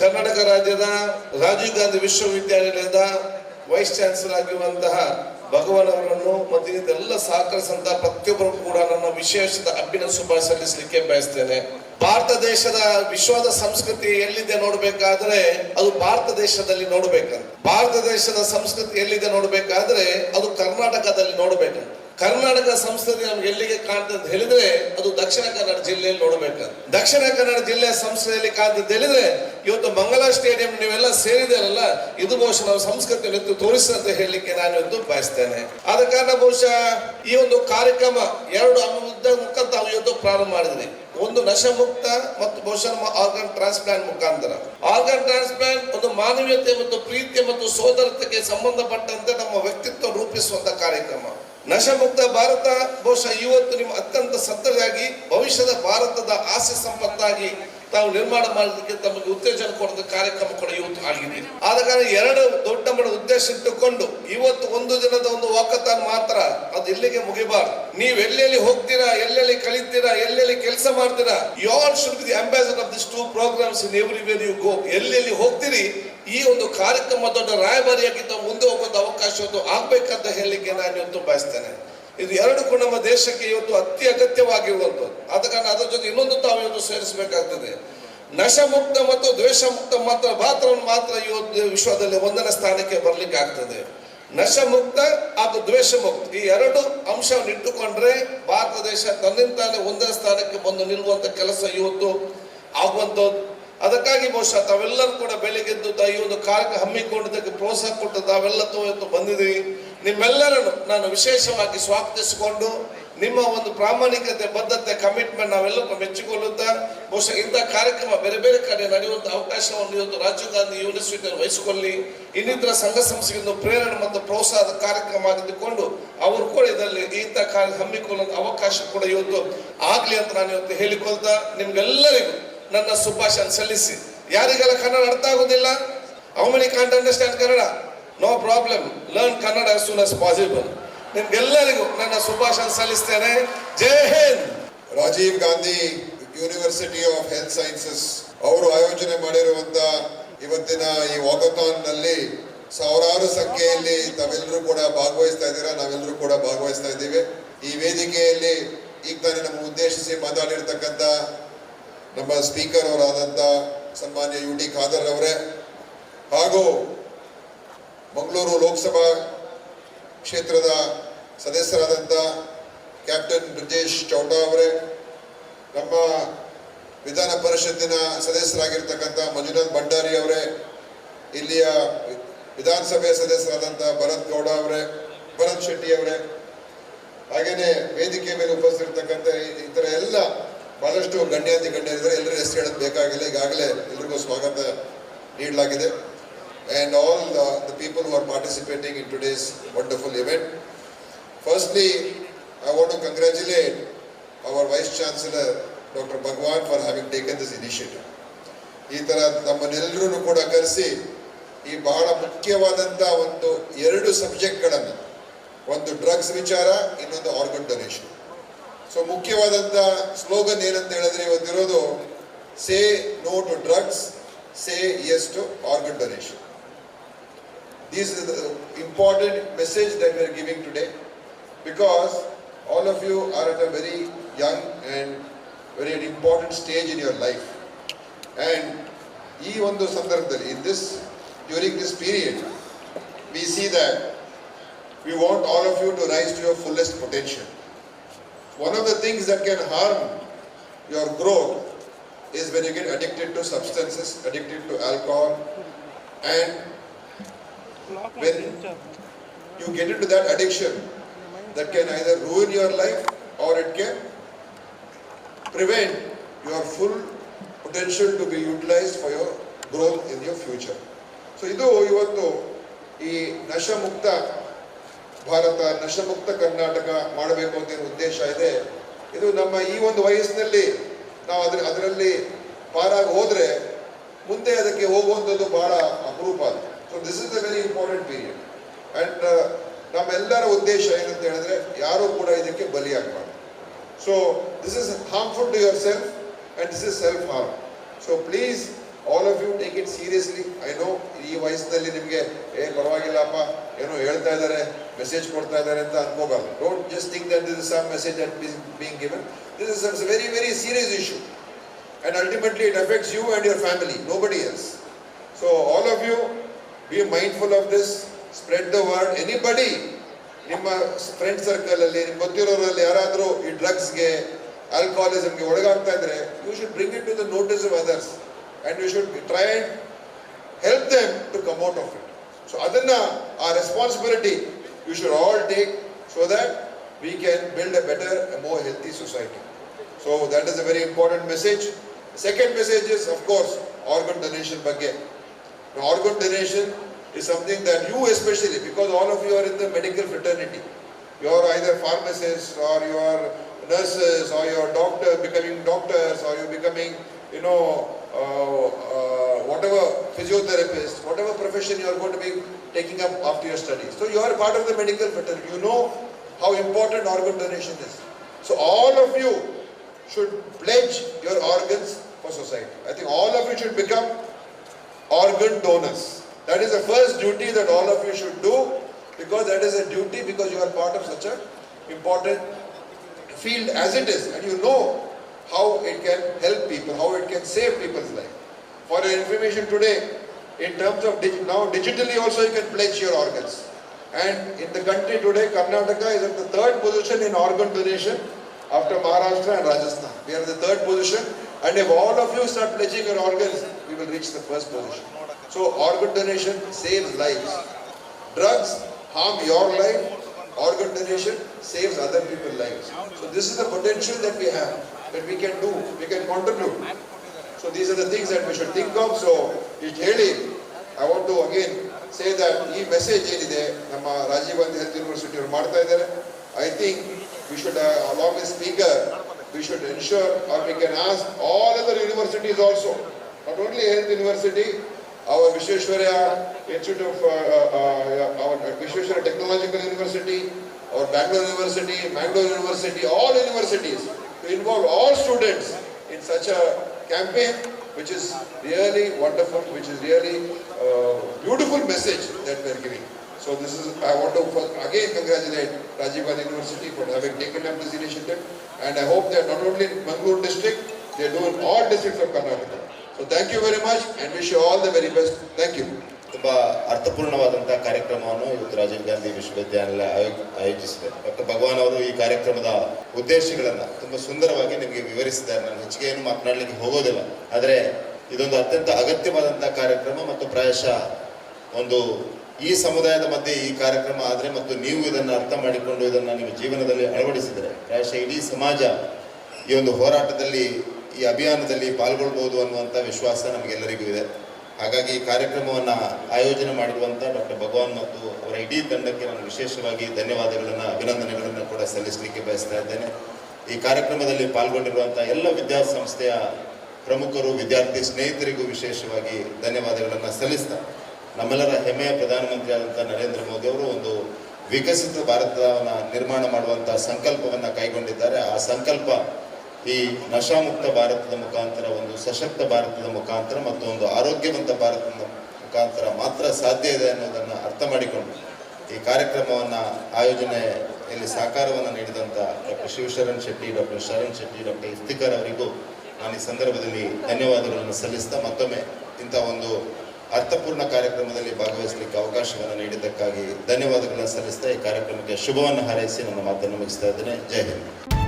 ಕರ್ನಾಟಕ ರಾಜ್ಯದ ರಾಜೀವ್ ಗಾಂಧಿ ವಿಶ್ವವಿದ್ಯಾಲಯದ vice chancellor ಆಗಿರುವಂತಹ ಭಗವಾನ್ ಅವರನ್ನು ಮತ್ತು ಇದೆಲ್ಲ ಸಹಕರಿಸಿದಂತಹ ಪ್ರತಿಯೊಬ್ಬರು ಕೂಡ ನನ್ನ ವಿಶೇಷದ ಅಭಿನ ಶುಭ ಸಲ್ಲಿಸಲಿಕ್ಕೆ ಬಯಸ್ತೇನೆ. ಭಾರತ ದೇಶದ ವಿಶ್ವದ ಸಂಸ್ಕೃತಿ ಎಲ್ಲಿದೆ ನೋಡ್ಬೇಕಾದ್ರೆ ಅದು ಭಾರತ ದೇಶದಲ್ಲಿ ನೋಡ್ಬೇಕಂತ. ಭಾರತ ದೇಶದ ಸಂಸ್ಕೃತಿ ಎಲ್ಲಿದೆ ನೋಡ್ಬೇಕಾದ್ರೆ ಅದು ಕರ್ನಾಟಕದಲ್ಲಿ ನೋಡ್ಬೇಕಂತ. ಕರ್ನಾಟಕ ಸಂಸ್ಕೃತಿ ನಮ್ಗೆ ಎಲ್ಲಿಗೆ ಕಾಣ್ತದೆ ಅಂತ ಹೇಳಿದ್ರೆ ಅದು ದಕ್ಷಿಣ ಕನ್ನಡ ಜಿಲ್ಲೆಯಲ್ಲಿ ನೋಡ್ಬೇಕು. ದಕ್ಷಿಣ ಕನ್ನಡ ಜಿಲ್ಲೆ ಸಂಸ್ಕೃತಿಯಲ್ಲಿ ಕಾಣ್ತದೆ ಹೇಳಿದ್ರೆ ಇವತ್ತು ಮಂಗಳ ಸ್ಟೇಡಿಯಂ ನೀವೆಲ್ಲ ಸೇರಿದಾರಲ್ಲ ಇದು ಬಹುಶಃ ನಾವು ಸಂಸ್ಕೃತಿಯನ್ನು ಎತ್ತು ತೋರಿಸಂತ ಹೇಳಲಿಕ್ಕೆ ನಾನು ಇವತ್ತು ಬಯಸ್ತೇನೆ. ಆದ ಕಾರಣ ಬಹುಶಃ ಈ ಒಂದು ಕಾರ್ಯಕ್ರಮ ಎರಡು ಅನುಮುದ್ದ ಮುಖಾಂತರ ಇವತ್ತು ಪ್ರಾರಂಭ ಮಾಡಿದ್ರಿ ಒಂದು ನಶಮುಕ್ತ ಮತ್ತು ಬಹುಶಃ ಆರ್ಗನ್ ಟ್ರಾನ್ಸ್ಪ್ಲಾಂಟ್ ಮುಖಾಂತರ. ಆರ್ಗನ್ ಟ್ರಾನ್ಸ್ಪ್ಲಾಂಟ್ ಒಂದು ಮಾನವೀಯತೆ ಮತ್ತು ಪ್ರೀತಿ ಮತ್ತು ಸೋದರತೆಗೆ ಸಂಬಂಧಪಟ್ಟಂತೆ ನಮ್ಮ ವ್ಯಕ್ತಿತ್ವ ರೂಪಿಸುವಂತ ಕಾರ್ಯಕ್ರಮ. ನಶಮುಕ್ತ ಭಾರತ, ಬಹುಶಃ ಇವತ್ತು ನಿಮ್ಮ ಅತ್ಯಂತ ಸತ್ತರಾಗಿ ಭವಿಷ್ಯದ ಭಾರತದ ಆಸೆ ಸಂಪತ್ತಾಗಿ ತಾವು ನಿರ್ಮಾಣ ಮಾಡಲಿಕ್ಕೆ ತಮಗೆ ಉತ್ತೇಜನ ಕೊಡುವ ಕಾರ್ಯಕ್ರಮ ಕೂಡ ಇವತ್ತು ಆಗಿದೆ. ಆದ ಕಾರಣ ಎರಡು ದೊಡ್ಡ ಮಟ್ಟ ಉದ್ದೇಶ ಇಟ್ಟುಕೊಂಡು ಇವತ್ತು ಒಂದು ದಿನದ ಒಂದು ವಾಕತಾನ್ ಮಾತ್ರ ಅದು ಇಲ್ಲಿಗೆ ಮುಗಿಬಾರ್ದು. ನೀವು ಎಲ್ಲೆಲ್ಲಿ ಹೋಗ್ತೀರಾ, ಎಲ್ಲೆಲ್ಲಿ ಕಲಿತೀರಾ, ಎಲ್ಲೆಲ್ಲಿ ಕೆಲಸ ಮಾಡ್ತೀರಾ you all should be the ambassador of this two programmes in everywhere you go ಎಲ್ಲೆಲ್ಲಿ ಹೋಗ್ತೀರಿ ಈ ಒಂದು ಕಾರ್ಯಕ್ರಮ ದೊಡ್ಡ ರಾಯಭಾರಿಯಾಗಿದ್ದ ಮುಂದೆ ಹೋಗೋದು ಅವಕಾಶ ಇವತ್ತು ಆಗ್ಬೇಕಂತ ಹೇಳಲಿಕ್ಕೆ ನಾನು ಇವತ್ತು ಬಯಸ್ತೇನೆ. ಇದು ಎರಡು ಕೂಡ ನಮ್ಮ ದೇಶಕ್ಕೆ ಇವತ್ತು ಅತಿ ಅಗತ್ಯವಾಗಿರುವಂಥದ್ದು ಆದ ಕಾರಣ ಅದರ ಜೊತೆ ಇನ್ನೊಂದು ತಾವು ಇವತ್ತು ಸೇರಿಸಬೇಕಾಗ್ತದೆ. ನಶಮುಕ್ತ ಮತ್ತು ದ್ವೇಷ ಮುಕ್ತ ಮಾತ್ರ ಮಾತ್ರವನ್ನು ಮಾತ್ರ ಇವತ್ತು ವಿಶ್ವದಲ್ಲಿ ಒಂದನೇ ಸ್ಥಾನಕ್ಕೆ ಬರ್ಲಿಕ್ಕೆ ಆಗ್ತದೆ. ನಶಮುಕ್ತ ಹಾಗೂ ದ್ವೇಷ ಮುಕ್ತ ಈ ಎರಡು ಅಂಶವನ್ನು ಇಟ್ಟುಕೊಂಡ್ರೆ ಭಾರತ ದೇಶ ತನ್ನಿಂತಾನೆ ಒಂದನೇ ಸ್ಥಾನಕ್ಕೆ ಬಂದು ನಿಲ್ಲುವಂತ ಕೆಲಸ ಇವತ್ತು ಆಗುವಂಥದ್ದು. ಅದಕ್ಕಾಗಿ ಬಹುಶಃ ತಾವೆಲ್ಲರೂ ಕೂಡ ಬೆಳಿಗ್ಗೆದ್ದು ತಾಯಿ ಒಂದು ಕಾರ್ಯಕ್ರಮ ಹಮ್ಮಿಕೊಂಡಿದ್ದಕ್ಕೆ ಪ್ರೋತ್ಸಾಹ ಕೊಟ್ಟು ತಾವೆಲ್ಲ ಇವತ್ತು ಬಂದಿದ್ದೀವಿ ನಿಮ್ಮೆಲ್ಲರನ್ನು ನಾನು ವಿಶೇಷವಾಗಿ ಸ್ವಾಗತಿಸಿಕೊಂಡು ನಿಮ್ಮ ಒಂದು ಪ್ರಾಮಾಣಿಕತೆ, ಬದ್ಧತೆ ಕಮಿಟ್ಮೆಂಟ್ ನಾವೆಲ್ಲರೂ ಮೆಚ್ಚಿಕೊಳ್ಳುತ್ತಾ ಬಹುಶಃ ಇಂಥ ಕಾರ್ಯಕ್ರಮ ಬೇರೆ ಬೇರೆ ಕಡೆ ನಡೆಯುವಂಥ ಅವಕಾಶವನ್ನು ಇವತ್ತು ರಾಜೀವ್ ಗಾಂಧಿ ಯೂನಿವರ್ಸಿಟಿಯಲ್ಲಿ ವಹಿಸಿಕೊಳ್ಳಿ. ಇನ್ನಿತರ ಸಂಘ ಸಂಸ್ಥೆಗಳಿಂದ ಪ್ರೇರಣೆ ಮತ್ತು ಪ್ರೋತ್ಸಾಹದ ಕಾರ್ಯಕ್ರಮ ಆಗಿದ್ದುಕೊಂಡು ಅವರು ಕೂಡ ಇದರಲ್ಲಿ ಇಂಥ ಕಾರ್ಯ ಹಮ್ಮಿಕೊಳ್ಳುವಂಥ ಅವಕಾಶ ಕೂಡ ಇವತ್ತು ಆಗಲಿ ಅಂತ ನಾನು ಇವತ್ತು ಹೇಳಿಕೊಳ್ತಾ ನಿಮ್ಗೆಲ್ಲರಿಗೂ ನನ್ನ ಸುಭಾಷನ್ ಸಲ್ಲಿಸಿ. ಯಾರಿಗೆಲ್ಲ ಕನ್ನಡ ಅರ್ಥ ಆಗೋದಿಲ್ಲ? Many can't understand Kannada? No problem learn Kannada soon as possible ನಿಮ್ಗೆಲ್ಲರಿಗೂ ನನ್ನ ಸುಭಾಷನ್ ಸಲ್ಲಿಸ್ತೇನೆ. Jai Hind! Rajiv Gandhi university of health sciences ಅವರು ಆಯೋಜನೆ ಮಾಡಿರುವಂತ ಇವತ್ತಿನ ಈ ವಾಕಥಾನ್ನಲ್ಲಿ ಸಾವಿರಾರು ಸಂಖ್ಯೆಯಲ್ಲಿ ತಾವೆಲ್ಲರೂ ಕೂಡ ಭಾಗವಹಿಸ್ತಾ ಇದ್ದೀರಾ? ನಾವೆಲ್ಲರೂ ಕೂಡ ಭಾಗವಹಿಸ್ತಾ ಇದ್ದೀವಿ. ಈ ವೇದಿಕೆಯಲ್ಲಿ ಈಗ ತಾನೇ ನಮ್ಮ ಉದ್ದೇಶಿಸಿ ಮಾತಾಡಿರ್ತಕ್ಕಂಥ ನಮ್ಮ ಸ್ಪೀಕರ್ ಅವರಾದಂಥ ಸನ್ಮಾನ್ಯ ಯು ಟಿ ಖಾದರ್ ಅವರೇ, ಹಾಗೂ ಮಂಗಳೂರು ಲೋಕಸಭಾ ಕ್ಷೇತ್ರದ ಸದಸ್ಯರಾದಂಥ ಕ್ಯಾಪ್ಟನ್ ಬ್ರಿಜೇಶ್ ಚೌಟಾ ಅವರೇ, ನಮ್ಮ ವಿಧಾನ ಪರಿಷತ್ತಿನ ಸದಸ್ಯರಾಗಿರ್ತಕ್ಕಂಥ ಮಂಜುನಾಥ್ ಭಂಡಾರಿ ಅವರೇ, ಇಲ್ಲಿಯ ವಿಧಾನಸಭೆ ಸದಸ್ಯರಾದಂಥ ಭರತ್ ಗೌಡ ಅವರೇ, ಭರತ್ ಶೆಟ್ಟಿ ಅವರೇ ಹಾಗೆಯೇ ವೇದಿಕೆ ಮೇಲೆ ಉಪಸ್ಥಿತಿರ್ತಕ್ಕಂಥ ಇತರ ಎಲ್ಲ ಬಹಳಷ್ಟು ಗಣ್ಯಾತಿ ಗಣ್ಯರಿದ್ದಾರೆ ಎಲ್ಲರೂ ಹೆಸರು ಹೇಳೋದು ಬೇಕಾಗಿಲ್ಲ ಈಗಾಗಲೇ ಎಲ್ರಿಗೂ ಸ್ವಾಗತ ನೀಡಲಾಗಿದೆ and all the people people who are participating in today's wonderful event. Firstly, I want to congratulate our Vice Chancellor, Dr. Bhagwan, for having taken this initiative. ಈ ಥರ ನಮ್ಮನ್ನೆಲ್ಲರೂ ಕೂಡ ಕರೆಸಿ ಈ ಬಹಳ ಮುಖ್ಯವಾದಂಥ ಒಂದು ಎರಡು ಸಬ್ಜೆಕ್ಟ್ಗಳನ್ನು ಒಂದು ಡ್ರಗ್ಸ್ ವಿಚಾರ ಇನ್ನೊಂದು organ donation ಸೊ ಮುಖ್ಯವಾದಂಥ ಸ್ಲೋಗನ್ ಏನಂತ ಹೇಳಿದ್ರೆ ಇವತ್ತಿರೋದು say no to drugs say yes to organ donation This is the important message that we are giving today because all of you are at a very young and very important stage in your life. And ಈ ಒಂದು ಸಂದರ್ಭದಲ್ಲಿ in this during this period we see that we want all of you to rise to your fullest potential. One of the things that can harm your growth is when you get addicted to substances, addicted to alcohol, and when you get into that addiction, that can either ruin your life or it can prevent your full potential to be utilized for your growth in your future. So ಇದು ಇವತ್ತು ಈ ನಶಮುಕ್ತ ಭಾರತ ನಶಮುಕ್ತ ಕರ್ನಾಟಕ ಮಾಡಬೇಕು ಅಂತ ಉದ್ದೇಶ ಇದೆ. ಇದು ನಮ್ಮ ಈ ಒಂದು ವಯಸ್ಸಿನಲ್ಲಿ ನಾವು ಅದ್ರ ಅದರಲ್ಲಿ ಪಾರಾಗಿ ಹೋದರೆ ಮುಂದೆ ಅದಕ್ಕೆ ಹೋಗುವಂಥದ್ದು ಬಹಳ ಅಪರೂಪ ಅದು. So this is a very important period and ನಮ್ಮೆಲ್ಲರ ಉದ್ದೇಶ ಏನಂತ ಹೇಳಿದ್ರೆ ಯಾರು ಕೂಡ ಇದಕ್ಕೆ ಬಲಿಯಾಗಬಾರ್ದು so this is harmful to yourself and this is self harm so please all of you take it seriously I know ಈ ವಯಸ್ಸಿನಲ್ಲಿ ನಿಮಗೆ, ಏ, ಪರವಾಗಿಲ್ಲಪ್ಪ, ಏನೋ ಹೇಳ್ತಾ ಇದ್ದಾರೆ. ಮೆಸೇಜ್ ಕೊಡ್ತಾ ಇದ್ದಾರೆ ಅಂತ ಅನ್ಕೋಬಾರ್ದು don't just think that this some message that is being given this is very very serious issue and ultimately it affects you and your family, nobody else. So all of you, be mindful of this, spread the word. Anybody, ನಿಮ್ಮ friend circle ಅಲ್ಲಿ ನಿಮ್ಗೆ ಗೊತ್ತಿರೋರಲ್ಲಿ ಯಾರಾದರೂ ಈ ಡ್ರಗ್ಸ್ಗೆ ಆಲ್ಕೋಹಾಲಿಸಮ್ಗೆ ಒಳಗಾಗ್ತಾ ಇದ್ರೆ you should bring it to the notice of others and you should try and help them to come out of it so ಅದನ್ನ ಆ responsibility you should all take so that we can build a better, a more healthy society. So that is a very important message. Second message is, of course, organ donation bagge. Now, organ donation is something that you especially, because all of you are in the medical fraternity, you are either pharmacists or you are nurses or you are doctor, becoming doctors or you becoming, you know, uh, uh, whatever physiotherapist, whatever profession you are going to be taking up after your studies. So you are part of the medical fraternity. You know how important organ donation is. So all of you should pledge your organs for society. I think all of you should become organ donors. That is the first duty that all of you should do because that is a duty because you are part of such an important field as it is and you know how it can help people, how it can save people's life. For your information today, in terms of now digitally also you can pledge your organs. And in the country today, Karnataka is at the third position in organ donation after Maharashtra and Rajasthan. We are in the third position and if all of you start pledging your organs, we will reach the first position. So organ donation saves lives. Drugs harm your life, organ donation saves other people's lives. So this is the potential that we have, that we can do, we can contribute. So these are the things that we should think of. So it ಹೇಳಿ I want to again say that ಈ message ಏನಿದೆ ನಮ್ಮ Rajiv Gandhi health university ಅವರು ಮಾಡ್ತಾ ಇದ್ದಾರೆ I think we should along the speaker we should ensure or we can ask all other universities also not only health university our Vishweshwarya Institute of uh, uh, uh, our Vishweshwarya Technological University, our Bangalore University, Mangalore University, all universities to involve all students in such a campaign, which is really wonderful, which is really uh, beautiful message that we are giving. So this is, I want to first again congratulate Rajiv Gandhi University for having taken up this initiative, and I hope that not only in Mangalore district, they do in all districts of Karnataka. So thank you very much and wish you all the very best. Thank you. ತುಂಬಾ ಅರ್ಥಪೂರ್ಣವಾದಂಥ ಕಾರ್ಯಕ್ರಮವನ್ನು ಇವತ್ತು ರಾಜೀವ್ ಗಾಂಧಿ ವಿಶ್ವವಿದ್ಯಾನಿಲಯ ಆಯೋ- ಆಯೋಜಿಸಿದೆ. Doctor ಭಗವಾನ್ ಅವರು ಈ ಕಾರ್ಯಕ್ರಮದ ಉದ್ದೇಶಗಳನ್ನ ತುಂಬಾ ಸುಂದರವಾಗಿ ನಿಮಗೆ ವಿವರಿಸಿದ್ದಾರೆ. ನಾನು ಹೆಚ್ಚಿಗೆ ಏನು ಮಾತನಾಡಲಿಕ್ಕೆ ಹೋಗೋದಿಲ್ಲ. ಆದರೆ ಇದೊಂದು ಅತ್ಯಂತ ಅಗತ್ಯವಾದಂಥ ಕಾರ್ಯಕ್ರಮ ಮತ್ತು ಪ್ರಾಯಶಃ ಒಂದು ಈ ಸಮುದಾಯದ ಮಧ್ಯೆ ಈ ಕಾರ್ಯಕ್ರಮ ಆದರೆ ಮತ್ತು ನೀವು ಇದನ್ನು ಅರ್ಥ ಮಾಡಿಕೊಂಡು ಇದನ್ನು ನಿಮ್ಮ ಜೀವನದಲ್ಲಿ ಅಳವಡಿಸಿದರೆ ಪ್ರಾಯಶಃ ಇಡೀ ಸಮಾಜ ಈ ಒಂದು ಹೋರಾಟದಲ್ಲಿ, ಈ ಅಭಿಯಾನದಲ್ಲಿ ಪಾಲ್ಗೊಳ್ಬಹುದು ಅನ್ನುವಂಥ ವಿಶ್ವಾಸ ನಮಗೆಲ್ಲರಿಗೂ ಇದೆ. ಹಾಗಾಗಿ ಈ ಕಾರ್ಯಕ್ರಮವನ್ನು ಆಯೋಜನೆ ಮಾಡಿರುವಂಥ ಡಾಕ್ಟರ್ ಭಗವಾನ್ ಮತ್ತು ಅವರ ಇಡೀ ತಂಡಕ್ಕೆ ನಾನು ವಿಶೇಷವಾಗಿ ಧನ್ಯವಾದಗಳನ್ನು, ಅಭಿನಂದನೆಗಳನ್ನು ಕೂಡ ಸಲ್ಲಿಸಲಿಕ್ಕೆ ಬಯಸ್ತಾ ಇದ್ದೇನೆ. ಈ ಕಾರ್ಯಕ್ರಮದಲ್ಲಿ ಪಾಲ್ಗೊಂಡಿರುವಂಥ ಎಲ್ಲ ವಿದ್ಯಾಸಂಸ್ಥೆಯ ಪ್ರಮುಖರು, ವಿದ್ಯಾರ್ಥಿ ಸ್ನೇಹಿತರಿಗೂ ವಿಶೇಷವಾಗಿ ಧನ್ಯವಾದಗಳನ್ನು ಸಲ್ಲಿಸ್ತಾ, ನಮ್ಮೆಲ್ಲರ ಹೆಮ್ಮೆಯ ಪ್ರಧಾನಮಂತ್ರಿ ಆದಂಥ ನರೇಂದ್ರ ಮೋದಿ ಅವರು ಒಂದು ವಿಕಸಿತ ಭಾರತವನ್ನು ನಿರ್ಮಾಣ ಮಾಡುವಂಥ ಸಂಕಲ್ಪವನ್ನು ಕೈಗೊಂಡಿದ್ದಾರೆ. ಆ ಸಂಕಲ್ಪ ಈ ನಶಾಮುಕ್ತ ಭಾರತದ ಮುಖಾಂತರ, ಒಂದು ಸಶಕ್ತ ಭಾರತದ ಮುಖಾಂತರ ಮತ್ತು ಒಂದು ಆರೋಗ್ಯವಂತ ಭಾರತದ ಮುಖಾಂತರ ಮಾತ್ರ ಸಾಧ್ಯ ಇದೆ ಅನ್ನೋದನ್ನು ಅರ್ಥ ಮಾಡಿಕೊಂಡು ಈ ಕಾರ್ಯಕ್ರಮವನ್ನು ಆಯೋಜನೆಯಲ್ಲಿ ಸಹಕಾರವನ್ನು ನೀಡಿದಂಥ doctor Shivasharan Shetty, doctor Sharan Shetty, doctor Iftikar ಅವರಿಗೂ ನಾನು ಈ ಸಂದರ್ಭದಲ್ಲಿ ಧನ್ಯವಾದಗಳನ್ನು ಸಲ್ಲಿಸ್ತಾ ಮತ್ತೊಮ್ಮೆ ಇಂಥ ಒಂದು ಅರ್ಥಪೂರ್ಣ ಕಾರ್ಯಕ್ರಮದಲ್ಲಿ ಭಾಗವಹಿಸಲಿಕ್ಕೆ ಅವಕಾಶವನ್ನು ನೀಡಿದ್ದಕ್ಕಾಗಿ ಧನ್ಯವಾದಗಳನ್ನು ಸಲ್ಲಿಸ್ತಾ ಈ ಕಾರ್ಯಕ್ರಮಕ್ಕೆ ಶುಭವನ್ನು ಹಾರೈಸಿ ನನ್ನ ಮಾತನ್ನು ಮುಗಿಸ್ತಾ ಇದ್ದೇನೆ. ಜೈ ಹಿಂದ್.